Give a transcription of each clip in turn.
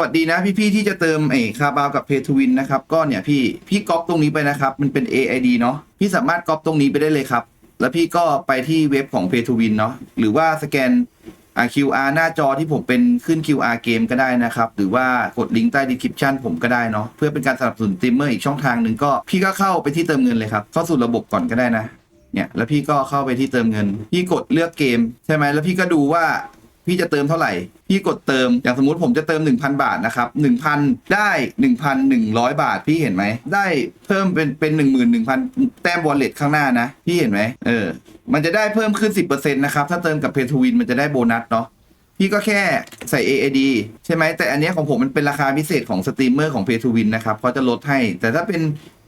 วัสดีนะพี่ๆที่จะเติมไอ้คาบาวกับเพทวินนะครับก็เนี่ยพี่พี่ก๊อปตรงนี้ไปนะครับ มันเป็น AID เนาะพี่สามารถก๊อปตรงนี้ไปได้เลยครับ แล้วพี่ก็ไปที่เว็บของเพทวินเนาะหรือว่าสแกนอ่า QR หน้าจอที่ผมเป็นขึ้น QR เกมก็ได้นะครับ หรือว่ากดลิงก์ใต้ description ผมก็ได้เนาะเพื่อเป็นการสนับสนุนสตรีมเมอร์อีกช่องทางหนึ่งก็พี่ก็เข้าไปที่เติมเงินเลยครับ เข้าสู่ระบบก่อนก็ได้นะเนี่ยแล้วพี่ก็เข้าไปที่เติมเงิน พี่กดเลือกเกม ใช่ไหมแล้วพี่ก็ดูว่า พี่จะเติมเท่าไหร่ พี่กดเติมอย่างสมมุติผมจะเติม 1,000 บาทนะครับ1,000 ได้ 1,100 บาทพี่เห็นไหม ได้เพิ่มเป็นเป็น11,000 แต้มวอลเล็ตข้างหน้านะ พี่เห็นไหมเออมันจะได้เพิ่มขึ้น 10%นะครับ ถ้าเติมกับเพทวินมันจะได้โบนัสเนาะ พี่ก็แค่ใส่ AAD ใช่ไหม แต่อันเนี้ยของผมมันเป็นราคาพิเศษของสตรีมเมอร์ของ Pay to Win นะครับเขาจะลดให้ แต่ถ้าเป็น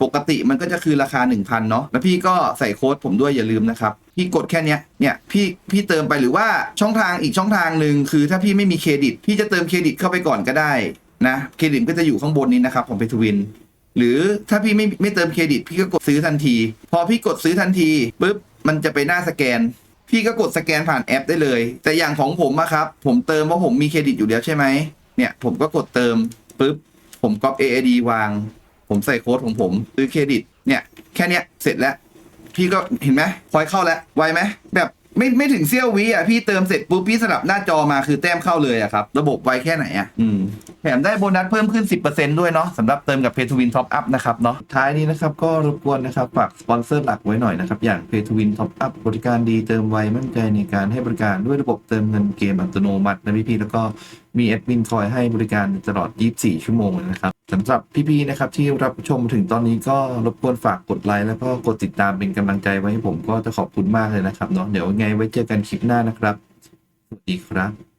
ปกติมันก็จะคือราคา 1,000 เนาะแล้วพี่ก็ใส่โค้ดผมด้วยอย่าลืมนะครับ พี่กดแค่เนี้ยเนี่ยพี่พี่เติมไปหรือว่าช่องทางอีกช่องทางหนึ่งคือถ้าพี่ไม่มีเครดิต พี่จะเติมเครดิตเข้าไปก่อนก็ได้นะเครดิตก็จะอยู่ข้างบนนี้นะครับของ Pay to Win หรือถ้าพี่ไม่ไม่เติมเครดิต พี่ก็กดซื้อทันที พอพี่กดซื้อทันทีปุ๊บมันจะไปหน้าสแกน พี่ก็กดสแกนผ่านแอปได้เลย แต่อย่างของผมอะครับ ผมเติมเพราะผมมีเครดิตอยู่แล้วใช่ไหมเนี่ยผมก็กดเติมปุ๊บผมก๊อป AAD วาง ผมใส่โค้ดของผมซื้อเครดิต เนี่ย แค่เนี้ยเสร็จแล้ว พี่ก็เห็นไหมพอยเข้าแล้วไวไหมแบบ ไม่ไม่ถึงเสี้ยววิอะพี่เติมเสร็จปุ๊บพี่สลับหน้าจอมาคือแต้มเข้าเลยอะครับ ระบบไวแค่ไหนอะอืมแถมได้โบนัสเพิ่มขึ้น 10%ด้วยเนาะสำหรับเติมกับ Pay to Win Top Up นะครับเนาะท้ายนี้นะครับก็รบกวนนะครับฝากสปอนเซอร์หลักไว้หน่อยนะครับอย่าง Pay to Win Top Up บริการดีเติมไวมั่นใจในการให้บริการด้วยระบบเติมเงินเกมอัตโนมัตินะพี่ๆแล้วก็มีแอดมินคอยให้บริการตลอด 24 ชั่วโมงเลยนะครับ สำหรับพี่ๆนะครับที่รับชมถึงตอนนี้ก็รบกวนฝากกดไลค์แล้วก็กดติดตามเป็นกำลังใจไว้ให้ผมก็จะขอบคุณมากเลยนะครับเนาะเดี๋ยวไงไว้เจอกันคลิปหน้านะครับสวัสดีครับ